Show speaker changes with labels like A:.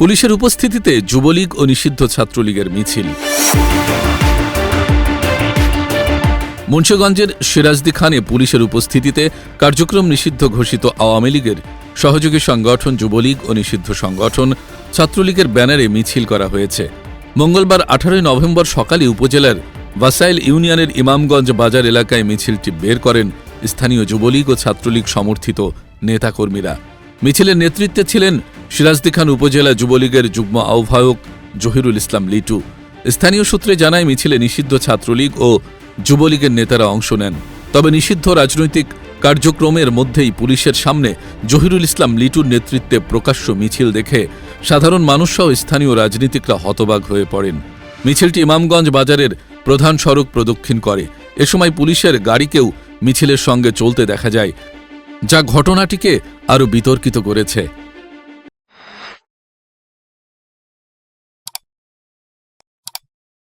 A: পুলিশের উপস্থিতিতে যুবলীগ ও নিষিদ্ধ ছাত্রলীগের মিছিল। মুন্সীগঞ্জের সিরাজদি খানে পুলিশের উপস্থিতিতে কার্যক্রম নিষিদ্ধ ঘোষিত আওয়ামী লীগের সহযোগী সংগঠন যুবলীগ ও নিষিদ্ধ সংগঠন ছাত্রলীগের ব্যানারে মিছিল করা হয়েছে। মঙ্গলবার আঠারোই নভেম্বর সকালে উপজেলার ভাসাইল ইউনিয়নের ইমামগঞ্জ বাজার এলাকায় মিছিলটি বের করেন স্থানীয় যুবলীগ ও ছাত্রলীগ সমর্থিত নেতাকর্মীরা। মিছিলের নেতৃত্বে ছিলেন সিরাজদি খান উপজেলা যুবলীগের যুগ্ম আহ্বায়ক জহিরুল ইসলাম লিটু। স্থানীয় সূত্রে জানায়, মিছিলে নিষিদ্ধ ছাত্রলীগ ও যুবলীগের নেতারা অংশ নেন। তবে নিষিদ্ধ রাজনৈতিক কার্যক্রমের মধ্যেই পুলিশের সামনে জহিরুল ইসলাম লিটুর নেতৃত্বে প্রকাশ্য মিছিল দেখে সাধারণ মানুষসহ স্থানীয় রাজনীতিকরা হতবাক হয়ে পড়েন। মিছিলটি ইমামগঞ্জ বাজারের প্রধান সড়ক প্রদক্ষিণ করে। এ সময় পুলিশের গাড়িকেও মিছিলের সঙ্গে চলতে দেখা যায়, যা ঘটনাটিকে আরও বিতর্কিত করেছে।